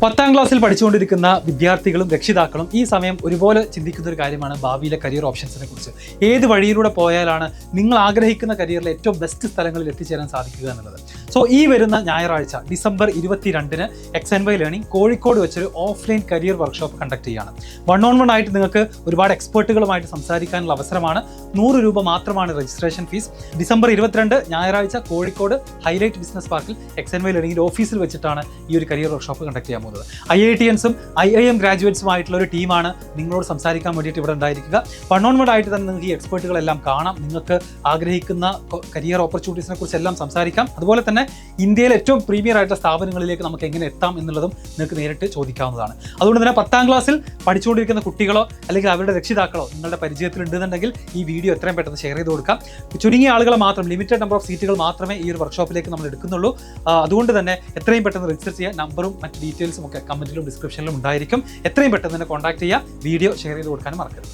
പത്താം ക്ലാസ്സിൽ പഠിച്ചുകൊണ്ടിരിക്കുന്ന വിദ്യാർത്ഥികളും രക്ഷിതാക്കളും ഈ സമയം ഒരുപോലെ ചിന്തിക്കുന്ന ഒരു കാര്യമാണ് ഭാവിയിലെ കരിയർ ഓപ്ഷൻസിനെ കുറിച്ച്. ഏത് വഴിയിലൂടെ പോയാലാണ് നിങ്ങൾ ആഗ്രഹിക്കുന്ന കരിയറിലെ ഏറ്റവും ബെസ്റ്റ് സ്ഥലങ്ങളിൽ എത്തിച്ചേരാൻ സാധിക്കുക എന്നുള്ളത്. സോ ഈ വരുന്ന ഞായറാഴ്ച ഡിസംബർ ഇരുപത്തിരണ്ടിന് X N Y learning Kozhikode വെച്ചൊരു ഓഫ്ലൈൻ കരിയർ വർക്ക്ഷോപ്പ് കണ്ടക്ട് ചെയ്യാണ് വൺ ഓൺ വൺ ആയിട്ട് നിങ്ങൾക്ക് ഒരുപാട് എക്സ്പേർട്ടുകളുമായിട്ട് സംസാരിക്കാനുള്ള അവസരമാണ്. നൂറ് രൂപ മാത്രമാണ് രജിസ്ട്രേഷൻ ഫീസ് ഡിസംബർ ഇരുപത്തിരണ്ട് ഞായറാഴ്ച കോഴിക്കോട് ഹൈലൈറ്റ് ബിസിനസ് പാർക്കിൽ എക്സ് എൻ വൈ ലേണിംഗിന്റെ ഓഫീസിൽ വെച്ചിട്ടാണ് ഈ ഒരു കരിയർ വർക്ക്ഷോപ്പ് കണ്ടക്ട് ചെയ്യാൻ പോകുന്നത്. ഐ ഐ ടി എൻസും ഐ ഐ എം ഗ്രാജുവേറ്റ്സും ആയിട്ടുള്ള ഒരു ടീമാണ് നിങ്ങളോട് സംസാരിക്കാൻ വേണ്ടിയിട്ട് ഇവിടെ ഉണ്ടായിരിക്കുക. വൺ ഓൺ വൺ ആയിട്ട് തന്നെ നിങ്ങൾക്ക് ഈ എക്സ്പേർട്ടുകളെല്ലാം കാണാം. നിങ്ങൾക്ക് ആഗ്രഹിക്കുന്ന കരിയർ ഓപ്പർച്യൂണിറ്റീസിനെ കുറിച്ച് എല്ലാം സംസാരിക്കാം. അതുപോലെ തന്നെ ഇന്ത്യയിലെ ഏറ്റവും പ്രീമിയർ ആയിട്ടുള്ള സ്ഥാപനങ്ങളിലേക്ക് നമുക്ക് എങ്ങനെ എത്താം എന്നുള്ളതും നിങ്ങൾക്ക് നേരിട്ട് ചോദിക്കാവുന്നതാണ്. അതുകൊണ്ട് തന്നെ പത്താം ക്ലാസ്സിൽ പഠിച്ചുകൊണ്ടിരിക്കുന്ന കുട്ടികളോ അല്ലെങ്കിൽ അവരുടെ രക്ഷിതാക്കളോ നിങ്ങളുടെ പരിചയത്തിൽ ഉണ്ടെന്നുണ്ടെങ്കിൽ ഈ വീഡിയോ എത്രയും പെട്ടെന്ന് ഷെയർ ചെയ്ത് കൊടുക്കാം. ചുരുങ്ങിയ ആളുകളെ മാത്രം ലിമിറ്റഡ് നമ്പർ ഓഫ് സീറ്റുകൾ മാത്രമേ ഈ ഒരു വർക്ക്ഷോപ്പിലേക്ക് നമ്മൾ എടുക്കുന്നുള്ളൂ. അതുകൊണ്ട് തന്നെ എത്രയും പെട്ടെന്ന് രജിസ്റ്റർ ചെയ്യുക നമ്പറും മറ്റ് ഡീറ്റെയിൽസും ഒക്കെ കമന്റിലും ഡിസ്ക്രിപ്ഷനിലും ഉണ്ടായിരിക്കും. എത്രയും പെട്ടെന്ന് തന്നെ കോൺടാക്ട് ചെയ്യുക വീഡിയോ ഷെയർ ചെയ്ത് കൊടുക്കാനും മറക്കരുത്.